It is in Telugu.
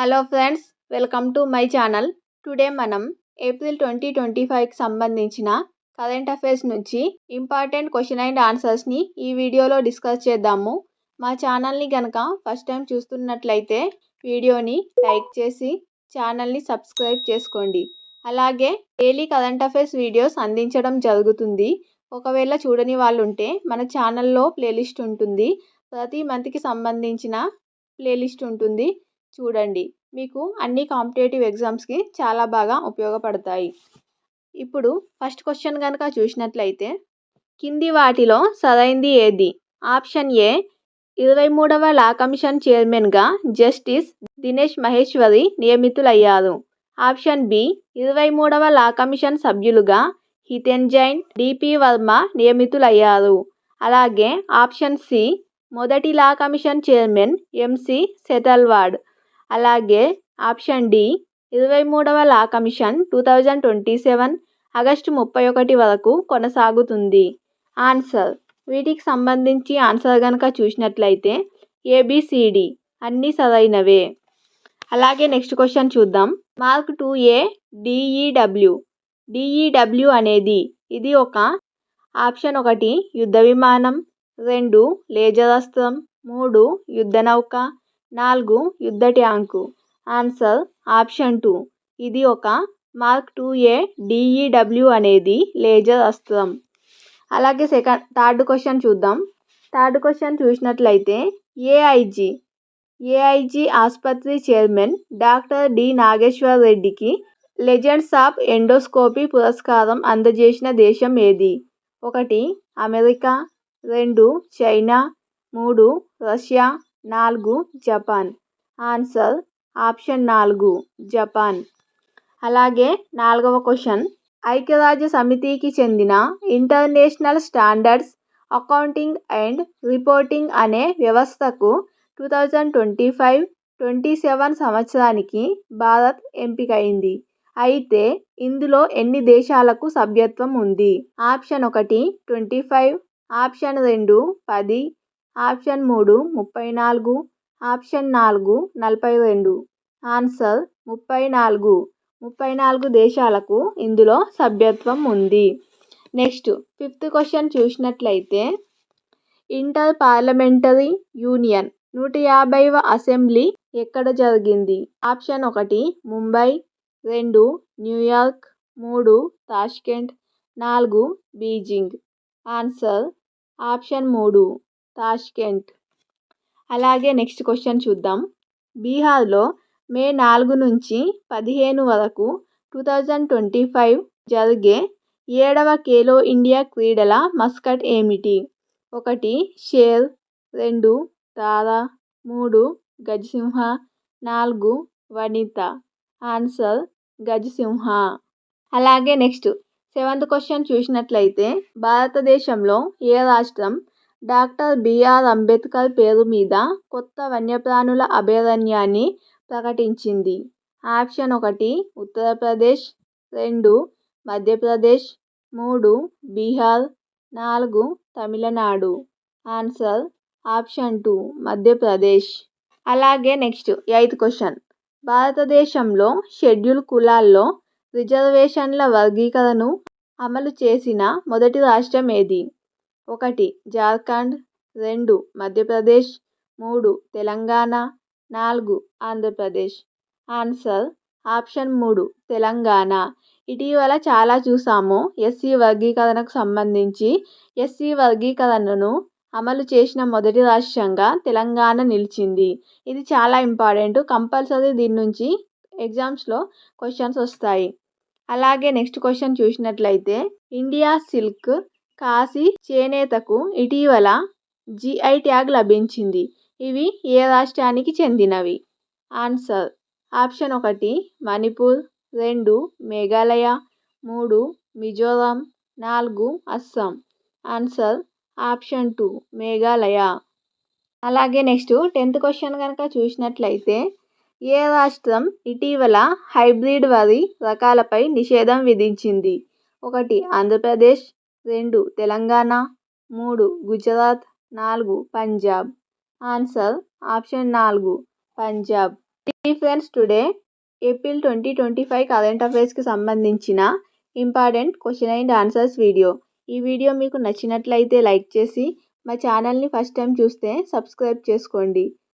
Hello friends welcome to my channel. Today మనం ఏప్రిల్ ట్వంటీ ట్వంటీ ఫైవ్కి సంబంధించిన కరెంట్ అఫైర్స్ నుంచి ఇంపార్టెంట్ క్వశ్చన్ అండ్ ఆన్సర్స్ని ఈ వీడియోలో డిస్కస్ చేద్దాము. మా ఛానల్ని కనుక ఫస్ట్ టైం చూస్తున్నట్లయితే వీడియోని లైక్ చేసి ఛానల్ని సబ్స్క్రైబ్ చేసుకోండి. అలాగే డైలీ కరెంట్ అఫైర్స్ వీడియోస్ అందించడం జరుగుతుంది. ఒకవేళ చూడని వాళ్ళు ఉంటే మన ఛానల్లో ప్లేలిస్ట్ ఉంటుంది. ప్రతి మంత్కి సంబంధించిన ప్లేలిస్ట్ ఉంటుంది. చూడండి. మీకు అన్ని కాంపిటేటివ్ ఎగ్జామ్స్కి చాలా బాగా ఉపయోగపడతాయి. ఇప్పుడు ఫస్ట్ క్వశ్చన్ కనుక చూసినట్లయితే కింది వాటిలో సరైంది ఏది? ఆప్షన్ ఏ ఇరవై మూడవ లా కమిషన్ చైర్మన్గా జస్టిస్ దినేష్ మహేశ్వరి నియమితులయ్యారు. ఆప్షన్ బి ఇరవై మూడవ లా కమిషన్ సభ్యులుగా హితెన్ జైన్ డిపి వర్మ నియమితులయ్యారు. అలాగే ఆప్షన్ సి మొదటి law commission chairman MC Setalvad అలాగే ఆప్షన్ డి ఇరవై మూడవ law commission two thousand twenty seven August ముప్పై ఒకటి వరకు కొనసాగుతుంది. ఆన్సర్ వీటికి సంబంధించి ఆన్సర్ కనుక చూసినట్లయితే ఏబిసిడి అన్నీ సరైనవే. అలాగే నెక్స్ట్ క్వశ్చన్ చూద్దాం. Mark two A DEW DEW అనేది ఇది ఒక ఆప్షన్ ఒకటి యుద్ధ విమానం. రెండు లేజర్ అస్త్రం. మూడు యుద్ధ నౌక. నాలుగు యుద్ధ ట్యాంకు ఆన్సర్ ఆప్షన్ టూ. ఇది ఒక మార్క్ టూ ఏ డిఈడబ్ల్యూ అనేది లేజర్ అస్త్రం. అలాగే సెకండ్ థర్డ్ క్వశ్చన్ చూద్దాం. థర్డ్ క్వశ్చన్ చూసినట్లయితే ఏఐజీ ఏఐజీ ఆసుపత్రి చైర్మన్ డాక్టర్ డి నాగేశ్వర్ రెడ్డికి లెజెండ్స్ ఆఫ్ ఎండోస్కోపీ పురస్కారం అందజేసిన దేశం ఏది? ఒకటి అమెరికా రెండు చైనా మూడు రష్యా నాలుగు జపాన్. ఆన్సర్ ఆప్షన్ నాలుగు జపాన్. అలాగే నాలుగవ క్వశ్చన్. ఐక్యరాజ్య సమితికి చెందిన international standards accounting and reporting అనే వ్యవస్థకు two thousand twenty five twenty seven సంవత్సరానికి భారత్ ఎంపికైంది. అయితే ఇందులో ఎన్ని దేశాలకు సభ్యత్వం ఉంది? ఆప్షన్ ఒకటి ట్వంటీ ఫైవ్. ఆప్షన్ రెండు పది ఆప్షన్ మూడు ముప్పై నాలుగు. ఆప్షన్ నాలుగు నలభై రెండు. ఆన్సర్ ముప్పై నాలుగు. ముప్పై నాలుగు దేశాలకు ఇందులో సభ్యత్వం ఉంది. నెక్స్ట్ ఫిఫ్త్ క్వశ్చన్ చూసినట్లయితే ఇంటర్ పార్లమెంటరీ యూనియన్ నూట యాభైవ అసెంబ్లీ ఎక్కడ జరిగింది? ఆప్షన్ ఒకటి ముంబై. రెండు న్యూయార్క్. మూడు తాష్కెంట్. నాలుగు బీజింగ్. ఆన్సర్ ఆప్షన్ మూడు. తాష్కెంట్. అలాగే నెక్స్ట్ క్వశ్చన్ చూద్దాం. బీహార్లో మే నాలుగు నుంచి పదిహేను వరకు టూ థౌజండ్ ట్వంటీ ఫైవ్ జరిగే ఏడవ ఖేలో ఇండియా క్రీడల మస్కట్ ఏమిటి? ఒకటి షేర్. రెండు తారా. మూడు గజసింహ. నాలుగు వనిత. ఆన్సర్ గజసింహ. అలాగే నెక్స్ట్ సెవెంత్ క్వశ్చన్ చూసినట్లయితే భారతదేశంలో ఏ రాష్ట్రం డాక్టర్ బిఆర్ అంబేద్కర్ పేరు మీద కొత్త వన్యప్రాణుల అభయారణ్యాన్ని ప్రకటించింది. ఆప్షన్ ఒకటి ఉత్తరప్రదేశ్. రెండు మధ్యప్రదేశ్. మూడు బీహార్. నాలుగు Tamil Nadu. Answer option two Madhya Pradesh. అలాగే నెక్స్ట్ ఎయిత్ క్వశ్చన్. భారతదేశంలో షెడ్యూల్ కులాల్లో రిజర్వేషన్ల వర్గీకరణను అమలు చేసిన మొదటి రాష్ట్రం ఏది? ఒకటి జార్ఖండ్. రెండు మధ్యప్రదేశ్. మూడు తెలంగాణ. నాలుగు ఆంధ్రప్రదేశ్. ఆన్సర్ ఆప్షన్ మూడు తెలంగాణ. ఇటీవల చాలా చూసాము. ఎస్సీ వర్గీకరణకు సంబంధించి ఎస్సీ వర్గీకరణను అమలు చేసిన మొదటి రాష్ట్రంగా తెలంగాణ నిలిచింది. ఇది చాలా ఇంపార్టెంట్. కంపల్సరీ దీని నుంచి ఎగ్జామ్స్లో క్వశ్చన్స్ వస్తాయి. అలాగే నెక్స్ట్ క్వశ్చన్ చూసినట్లయితే ఇండియా సిల్క్ కాశీ చేనేతకు ఇటీవల జిఐ ట్యాగ్ లభించింది. ఇవి ఏ రాష్ట్రానికి చెందినవి? ఆన్సర్. ఆప్షన్ ఒకటి మణిపూర్. రెండు మేఘాలయ. మూడు మిజోరాం. నాలుగు Assam. Answer. Option two Meghalaya. అలాగే నెక్స్ట్ టెన్త్ క్వశ్చన్ కనుక చూసినట్లయితే ఏ రాష్ట్రం ఇటీవల హైబ్రిడ్ వరి రకాలపై నిషేధం విధించింది? ఒకటి ఆంధ్రప్రదేశ్. రెండు తెలంగాణ. మూడు గుజరాత్. నాలుగు పంజాబ్. ఆన్సర్ ఆప్షన్ నాలుగు పంజాబ్. ఇది friends today April twenty twenty five current అఫైర్స్కి సంబంధించిన important question and answers video ఈ వీడియో మీకు నచ్చినట్లయితే లైక్ చేసి మా ఛానల్ని ఫస్ట్ టైం చూస్తే సబ్స్క్రైబ్ చేసుకోండి.